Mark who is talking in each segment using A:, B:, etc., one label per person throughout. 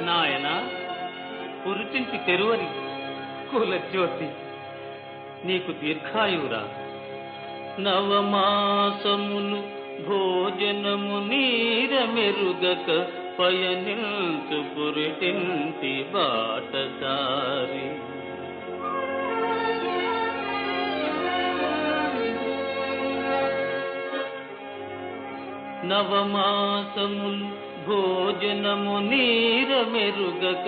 A: నాయనా పురుటింటి తెరువని కులజ్యోతి నీకు దీర్ఘాయువురా. నవమాసమును భోజనము నీర మెరుగక పయనించు పురుటింటి బాటదారి. నవమాసములు భోజనము నీర మెరుగక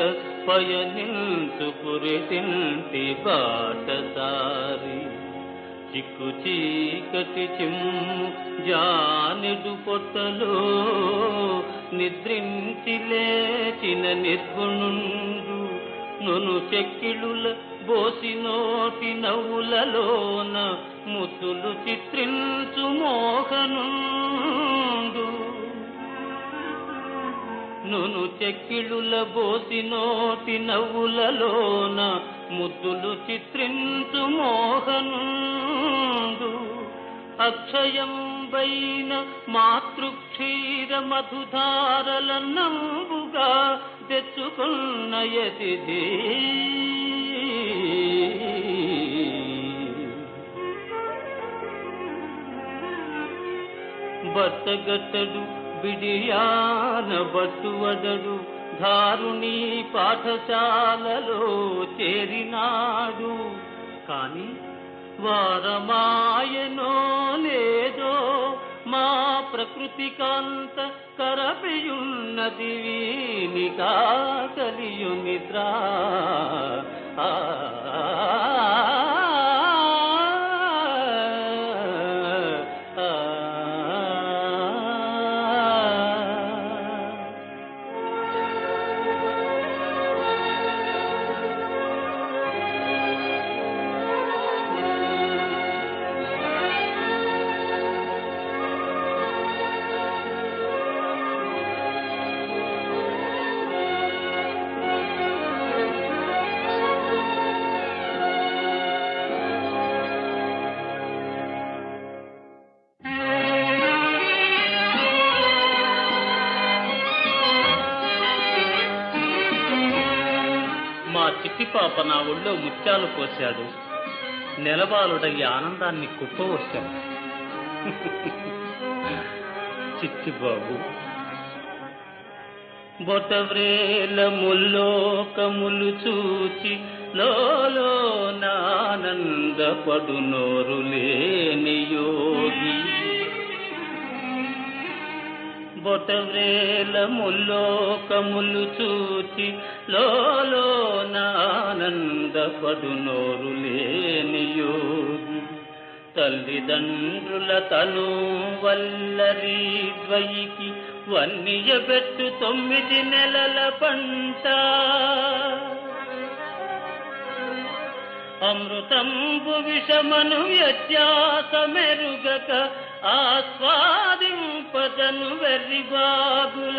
A: పయనించు పురిటింటి బాటసారి. చిక్కు చీకటి చిమ్ము జానుడు పొట్టలో నిద్రించి లేచిన నిర్గుణుండు నొను చెక్కిళుల బోసి నోటి నవ్వులలోన ముద్దులు చిత్రించు మోహనుండు. నును చెక్కిళుల బోసి నోటి నవ్వులలోన ముద్దులు చిత్రించు మోహనుండు. అక్షయంబైన మాతృక్షీర మధుధారల నంబుగా తెచ్చుకున్న యతిథి బట్టగట్టడు బిడియాన బట్టువడడు ధారుణి పాఠశాలలో చేరినాడు. కాని వారమాయనో లేదో మా ప్రకృతి కాంత కరపియున్నది వీనిగా కలియు నిద్ర ఆ పాప నా ఒళ్ళో ముత్యాలు పోశాడు. నెలబాలుడయ్యి ఆనందాన్ని కుప్పవచ్చాడు చిట్టి బాబు బొటవ్రేల ముల్లోకములు చూచి లోలో నానందపడు నోరు లేని యోగి. బొటవ్రేల ముల్లోకములు చూచి లోలో నానందపడు నోరు లేని యోగి. తల్లిదండ్రుల తను వల్లరి ద్వయికి వన్నియబెట్టు తొమ్మిది నెలల పంట. అమృతంబు విషమను వ్యత్యాసమెరుగక పదను వెర్రి బాగులాడు.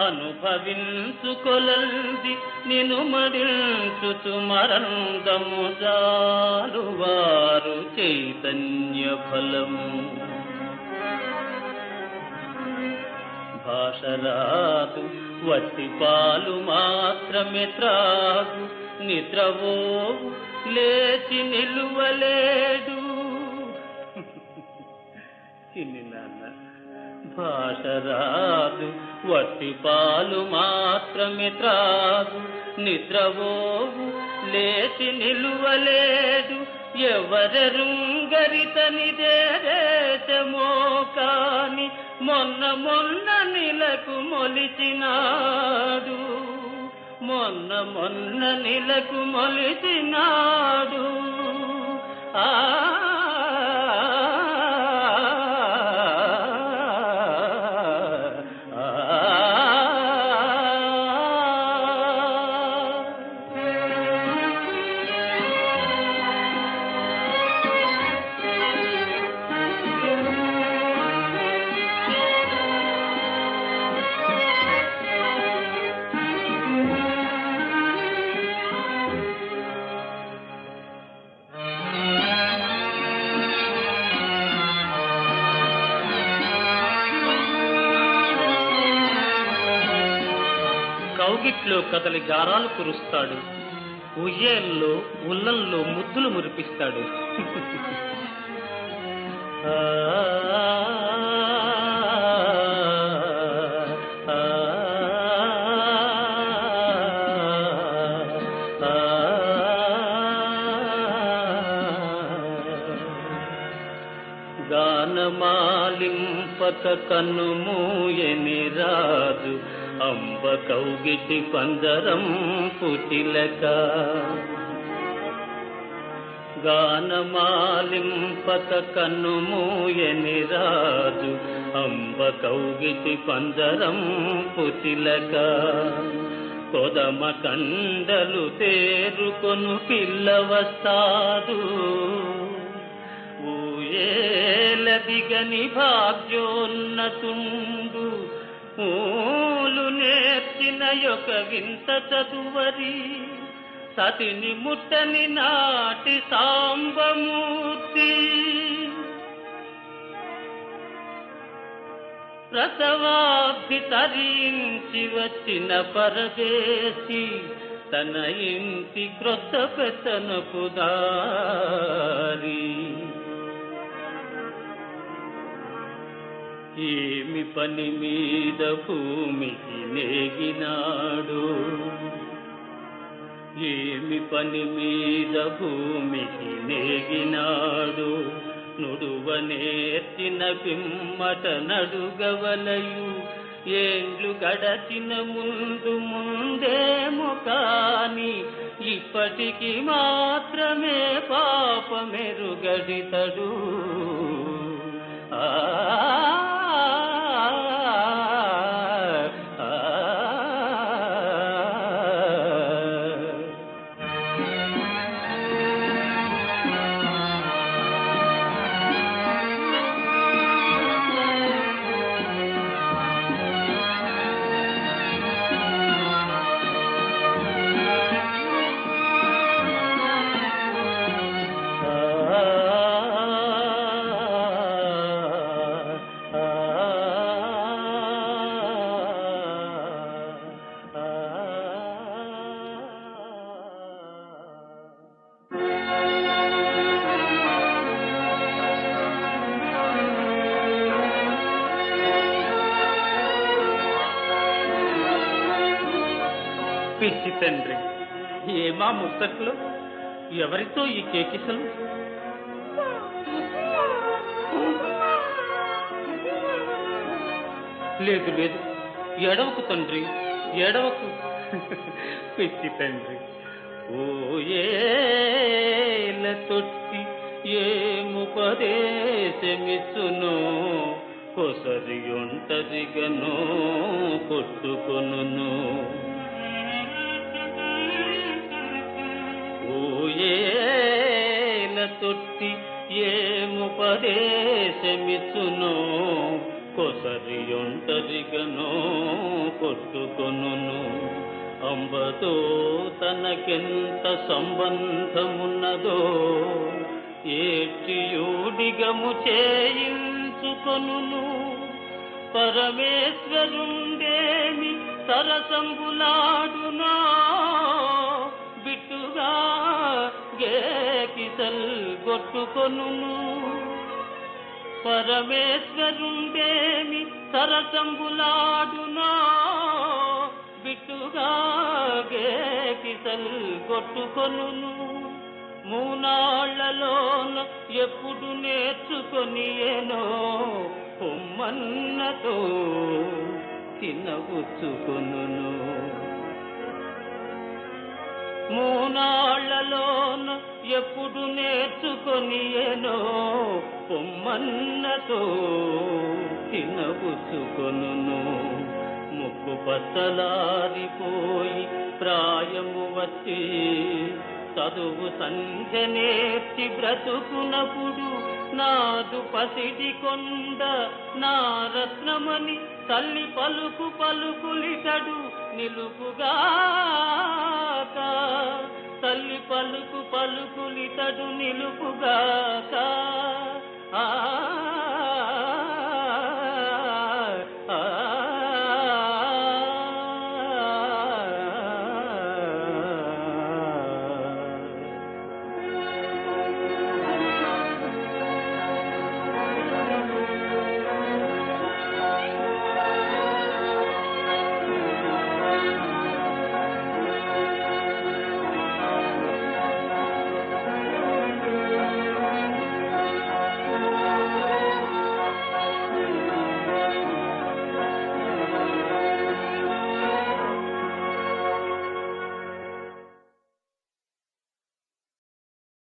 A: అనుభవించుకొలంది నిను మడించుచు మరందము చాలు వారు చైతన్య ఫలము భాషరాదు వట్టి పాలు మాత్రమే త్రాగు నిద్రవో లేచి నిలువలేడు. చిన్ని నాన్న భాష రాదు వట్టి పాలు మాత్రమే త్రాగు. నిద్రవోవు లేచి నిలువలేడు ఎవరెరుంగరితనిదే దేశమో కాని మొన్న మొన్న నిలకు మొలిచినాడు. మొన్న మొన్న నిలకు మొలిచినాడు. ఆ కౌగిట్లో కదలి గారాలు కురుస్తాడు ఉయ్యేల్లో ఉల్లల్లో ముద్దులు మురిపిస్తాడు గానమాలింపక కన్ను మూయని రాదు అంబ కౌగిటి పందరం పుటిలక. గానమాలింపక కన్నుమూయని రాజు అంబ కౌగిటి పందరం పుతిలక కొదమ కండలు తేరుకొను పిల్ల వస్తాడు ఊయేల భాగ్యోన్నతుండు పూలు నేర్చిన యొక్క వింత చదువరి సతిని ముట్టని నాటి సాంబమూర్తి. ప్రసవాభి తరించి వచ్చిన పరదేశి తన ఇంటి క్రొత్త పెత్తనపు దారి. ఏమి పని మీద భూమికి నేగినాడు ఏమి పని మీద భూమికి నేగినాడు నుడువ నేర్చిన పిమ్మట నడుగవలయు. ఏండ్లు గడచిన ముందు ముందేమో కాని ఇప్పటికి మాత్రమే పాపమెరుగడితడు ఆ పిచ్చి తండ్రి. ఏమా ముత్తకులు? ఎవరితో ఈ కేకిసలు లేదు లేదు. ఎడవకు తండ్రి ఎడవకు పిచ్చి తండ్రి. ఓ ఏల తొట్టి ఏముపదేశమిచ్చునో కొసరి ఉంటదిగను కొట్టుకొనును. తొట్టి ఏముపదేశమిచ్చునో కొసరి ఒంటరిగనో కొట్టుకొను అంబతో తనకెంత సంబంధమున్నదో ఏటియూడిగము చేయించుకొను పరమేశ్వరుండేమి సరసంబులాడునా? బిట్టుగా గే గొట్టుకొను పరమేశ్వరుండేమి సరసంబులాడునా బిట్టుగా గేకిసల్ కొట్టుకొనును మూనాళ్ళలోన ఎప్పుడు నేర్చుకొని ఏనో ఉమ్మన్నతో తినవచ్చుకొనును మూనాళ్ళ ఎప్పుడు నేర్చుకొనియనో పొమ్మన్నతో తినబుచ్చుకొను ముక్కు పచ్చలారిపోయి ప్రాయము వచ్చి చదువు సంధ్య నేర్చి బ్రతుకునప్పుడు నాదు పసిడి కొండ నా రత్నమని తల్లి పలుకు పలుకులితడు నిలుపుగాక తల్లి పలుకు పలుకులితడు నిలుపుగాక. ఆ